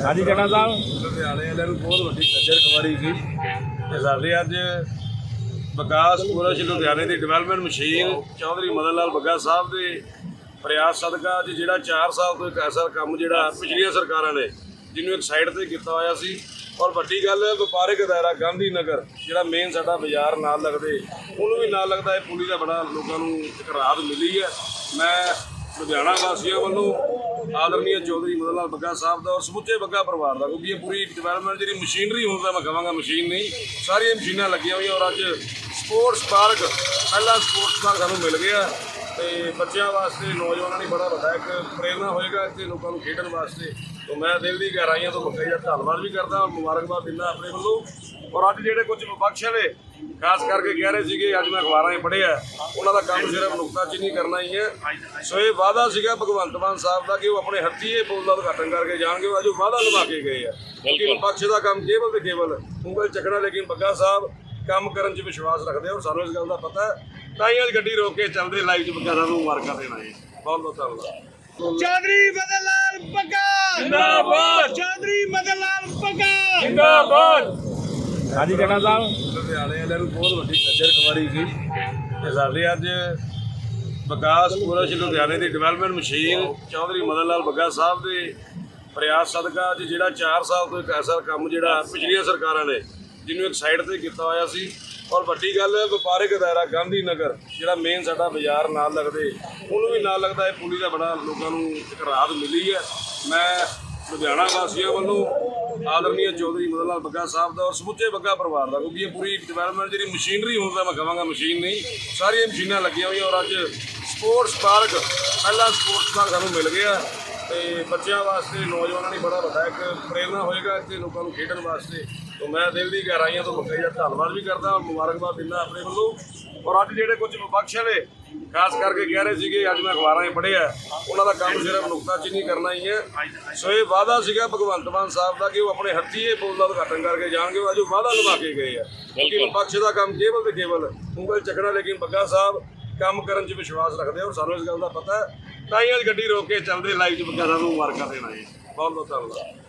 ਹਾਂਜੀ ਜਣਾ ਸਾਹਿਬ। ਲੁਧਿਆਣੇ ਵਾਲਿਆਂ ਨੂੰ ਬਹੁਤ ਵੱਡੀ ਖੱਜਰ ਖਵਾਰੀ ਸੀ। ਤੇ ਸਾਡੇ ਅੱਜ ਵਿਕਾਸ ਪੁਰਸ਼ ਲੁਧਿਆਣੇ ਦੀ ਡਿਵੈਲਪਮੈਂਟ ਮਸ਼ੀਨ ਚੌਧਰੀ ਮਦਨ ਲਾਲ ਬੱਗਾ ਸਾਹਿਬ ਦੇ ਪ੍ਰਯਾਸ ਸਦਕਾ ਅੱਜ ਜਿਹੜਾ 4 ਸਾਲ ਤੋਂ ਇੱਕ ਐਸਾ ਕੰਮ ਜਿਹੜਾ ਪਿਛਲੀਆਂ ਸਰਕਾਰਾਂ ਨੇ ਜਿਹਨੂੰ ਇੱਕ ਸਾਈਡ ਤੇ ਕੀਤਾ ਹੋਇਆ ਸੀ। ਔਰ ਵੱਡੀ ਗੱਲ ਹੈ ਵਪਾਰਕ ਦਾਇਰਾ ਗਾਂਧੀ ਨਗਰ ਜਿਹੜਾ ਮੇਨ ਸਾਡਾ ਬਾਜ਼ਾਰ ਨਾਲ ਲੱਗਦੇ ਉਹਨੂੰ ਵੀ ਨਾਲ ਲੱਗਦਾ ਇਹ ਪੁਲੀ ਦਾ ਬੜਾ ਲੋਕਾਂ ਨੂੰ ਇੱਕ ਰਾਹਤ ਮਿਲੀ ਹੈ। ਮੈਂ ਲੁਧਿਆਣਾ ਵਾਸੀਆਂ ਵੱਲੋਂ ਆਦਰਨੀय ਚੌਧਰੀ ਮਦਨ ਲਾਲ ਬੱਗਾ ਸਾਹਿਬ ਦਾ ਔਰ ਸਮੁੱਚੇ ਬੱਗਾ ਪਰਿਵਾਰ ਦਾ, ਕਿਉਂਕਿ ਇਹ ਪੂਰੀ ਡਿਵੈਲਪਮੈਂਟ ਜਿਹੜੀ ਮਸ਼ੀਨਰੀ ਹੁੰਦਾ ਮੈਂ ਕਹਾਂਗਾ ਮਸ਼ੀਨ ਨਹੀਂ, ਸਾਰੀਆਂ ਮਸ਼ੀਨਾਂ ਲੱਗੀਆਂ ਹੋਈਆਂ ਔਰ ਅੱਜ ਸਪੋਰਟਸ ਪਾਰਕ ਪਹਿਲਾ ਸਪੋਰਟਸ ਪਾਰਕ ਸਾਨੂੰ ਮਿਲ ਗਿਆ। ਤੇ ਬੱਚਿਆਂ ਵਾਸਤੇ ਨੌਜਵਾਨਾਂ ਲਈ ਬੜਾ ਵੱਡਾ ਇੱਕ ਪ੍ਰੇਰਨਾ ਹੋਏਗਾ ਇੱਥੇ ਲੋਕਾਂ ਨੂੰ ਖੇਡਣ ਵਾਸਤੇ। ਤੋਂ ਮੈਂ ਦਿਲ ਦੀ ਗਹਿਰਾਈਆਂ ਤੋਂ ਜੀ ਦਾ ਧੰਨਵਾਦ ਵੀ ਕਰਦਾ ਮੁਬਾਰਕਬਾਦ ਦਿੰਦਾ ਆਪਣੇ ਵੱਲੋਂ। ਔਰ ਅੱਜ ਜਿਹੜੇ ਕੁਝ ਵਿਪਕਸ਼ ਨੇ ਖਾਸ ਕਰਕੇ ਕਹਿ ਰਹੇ ਸੀਗੇ ਅੱਜ ਮੈਂ ਅਖਬਾਰਾਂ 'ਚ ਪੜ੍ਹਿਆ ਉਹਨਾਂ ਦਾ ਕੰਮ ਸਿਰਫ ਨੁਕਤਾਚੀਨੀ ਕਰਨਾ ਹੀ ਹੈ। ਸੋ ਇਹ ਵਾਅਦਾ ਸੀਗਾ ਭਗਵੰਤ ਮਾਨ ਸਾਹਿਬ ਦਾ ਕਿ ਉਹ ਆਪਣੇ ਹੱਥੀਂ ਇਹ ਪੁਲ ਦਾ ਉਦਘਾਟਨ ਕਰਕੇ ਜਾਣਗੇ ਉਹ ਅੱਜ ਉਹ ਵਾਅਦਾ ਨਿਭਾ ਕੇ ਗਏ ਆ। ਕਿਉਂਕਿ ਵਿਪਕਸ਼ ਦਾ ਕੰਮ ਕੇਵਲ ਤੇ ਕੇਵਲ ਉਂਗਲ ਚੱਕਣਾ ਲੇਕਿਨ ਬੱਗਾ ਸਾਹਿਬ ਕੰਮ ਕਰਨ 'ਚ ਵਿਸ਼ਵਾਸ ਰੱਖਦੇ ਆ ਔਰ ਸਾਨੂੰ ਇਸ ਗੱਲ ਦਾ ਪਤਾ ਹੈ। ਤਾਂ ਹੀ ਅੱਜ ਗੱਡੀ ਰੋਕ ਕੇ ਚੱਲਦੇ ਲਾਈਵ 'ਚ ਬੱਗਾ ਸਾਹਿਬ ਨੂੰ ਮੁਬਾਰਕਾਂ ਦੇਣਾ ਹੈ ਬਹੁਤ ਬਹੁਤ ਧੰਨਵਾਦ। ਚੌਧਰੀ ਮਦਨ ਲਾਲ ਬੱਗਾ ਜਿੰਦਾਬਾਦ। ਚੌਧਰੀ ਮਦਨ ਲਾਲ ਬੱਗਾ ਜਿੰਦਾਬਾਦ। ਹਾਂਜੀ ਜਣਾ ਸਾਹਿਬ। ਲੁਧਿਆਣੇ ਵਾਲਿਆਂ ਨੂੰ ਬਹੁਤ ਵੱਡੀ ਖੱਜਰ ਖਵਾਰੀ ਸੀ ਤੇ ਸਾਡੇ ਅੱਜ ਵਿਕਾਸ ਪੁਰਸ਼ ਲੁਧਿਆਣੇ ਦੀ ਡਿਵੈਲਪਮੈਂਟ ਮਸ਼ੀਨ ਚੌਧਰੀ ਮਦਨ ਲਾਲ ਬੱਗਾ ਸਾਹਿਬ ਦੇ ਪ੍ਰਯਾਸ ਸਦਕਾ ਅੱਜ ਜਿਹੜਾ 4 ਸਾਲ ਤੋਂ ਇੱਕ ਐਸਾ ਕੰਮ ਜਿਹੜਾ ਪਿਛਲੀਆਂ ਸਰਕਾਰਾਂ ਨੇ ਜਿਹਨੂੰ ਇੱਕ ਸਾਈਡ ਤੇ ਕੀਤਾ ਹੋਇਆ ਸੀ। ਔਰ ਵੱਡੀ ਗੱਲ ਹੈ, ਵਪਾਰਕ ਦਾਇਰਾ ਗਾਂਧੀ ਨਗਰ ਜਿਹੜਾ ਮੇਨ ਸਾਡਾ ਬਾਜ਼ਾਰ ਨਾਲ ਲੱਗਦੇ, ਉਹਨੂੰ ਵੀ ਨਾਲ ਲੱਗਦਾ ਇਹ ਪੁਲੀ ਦਾ ਬੜਾ ਲੋਕਾਂ ਨੂੰ ਇੱਕ ਰਾਹਤ ਮਿਲੀ ਹੈ। ਮੈਂ ਲੁਧਿਆਣਾ ਵਾਸੀਆਂ ਵੱਲੋਂ ਆਦਰਨੀय ਚੌਧਰੀ ਮਦਨ ਲਾਲ ਬੱਗਾ ਸਾਹਿਬ ਦਾ ਔਰ ਸਮੁੱਚੇ ਬੱਗਾ ਪਰਿਵਾਰ ਦਾ, ਕਿਉਂਕਿ ਇਹ ਪੂਰੀ ਡਿਵੈਲਪਮੈਂਟ ਜਿਹੜੀ ਮਸ਼ੀਨਰੀ ਹੁੰਦਾ ਮੈਂ ਕਹਾਂਗਾ ਮਸ਼ੀਨ ਨਹੀਂ, ਸਾਰੀਆਂ ਮਸ਼ੀਨਾਂ ਲੱਗੀਆਂ ਹੋਈਆਂ ਔਰ ਅੱਜ ਸਪੋਰਟਸ ਪਾਰਕ ਪਹਿਲਾ ਸਪੋਰਟਸ ਪਾਰਕ ਸਾਨੂੰ ਮਿਲ ਗਿਆ। ਤੇ ਬੱਚਿਆਂ ਵਾਸਤੇ ਨੌਜਵਾਨਾਂ ਲਈ ਬੜਾ ਵੱਡਾ ਇੱਕ ਪ੍ਰੇਰਨਾ ਹੋਏਗਾ ਇੱਥੇ ਲੋਕਾਂ ਨੂੰ ਖੇਡਣ ਵਾਸਤੇ। ਤੋਂ ਮੈਂ ਦਿਲ ਦੀ ਗਹਿਰਾਈਆਂ ਤੋਂ ਬੱਗਾ ਜੀ ਦਾ ਧੰਨਵਾਦ ਵੀ ਕਰਦਾ ਔਰ ਮੁਬਾਰਕਬਾਦ ਦਿੰਦਾ ਆਪਣੇ ਵੱਲੋਂ। ਔਰ ਅੱਜ ਜਿਹੜੇ ਕੁਝ ਵਿਪਕਸ਼ ਨੇ ਖਾਸ ਕਰਕੇ ਕਹਿ ਰਹੇ ਸੀਗੇ ਅੱਜ ਮੈਂ ਅਖਬਾਰਾਂ 'ਚ ਪੜ੍ਹਿਆ ਉਹਨਾਂ ਦਾ ਕੰਮ ਸਿਰਫ ਨੁਕਤਾਚੀਨੀ ਕਰਨਾ ਹੀ ਹੈ। ਸੋ ਇਹ ਵਾਅਦਾ ਸੀਗਾ ਭਗਵੰਤ ਮਾਨ ਸਾਹਿਬ ਦਾ ਕਿ ਉਹ ਆਪਣੇ ਹੱਥੀਂ ਇਹ ਪੁਲ ਦਾ ਉਦਘਾਟਨ ਕਰਕੇ ਜਾਣਗੇ ਉਹ ਅੱਜ ਉਹ ਵਾਅਦਾ ਨਿਭਾ ਕੇ ਗਏ ਆ। ਕਿਉਂਕਿ ਵਿਪਕਸ਼ ਦਾ ਕੰਮ ਕੇਵਲ ਤੇ ਕੇਵਲ ਉਂਗਲ ਚੱਕਣਾ ਲੇਕਿਨ ਬੱਗਾ ਸਾਹਿਬ ਕੰਮ ਕਰਨ 'ਚ ਵਿਸ਼ਵਾਸ ਰੱਖਦੇ ਹੋ ਔਰ ਸਾਨੂੰ ਇਸ ਗੱਲ ਦਾ ਪਤਾ ਤਾਂ ਹੀ ਅੱਜ ਗੱਡੀ ਰੋਕ ਕੇ ਚੱਲਦੇ ਲਾਈਵ 'ਚ ਬੱਗਾ ਸਾਹਿਬ ਨੂੰ ਮੁਬਾਰਕਾਂ ਦੇਣਾ ਜੀ। ਬਹੁਤ ਬਹੁਤ ਧੰਨਵਾਦ।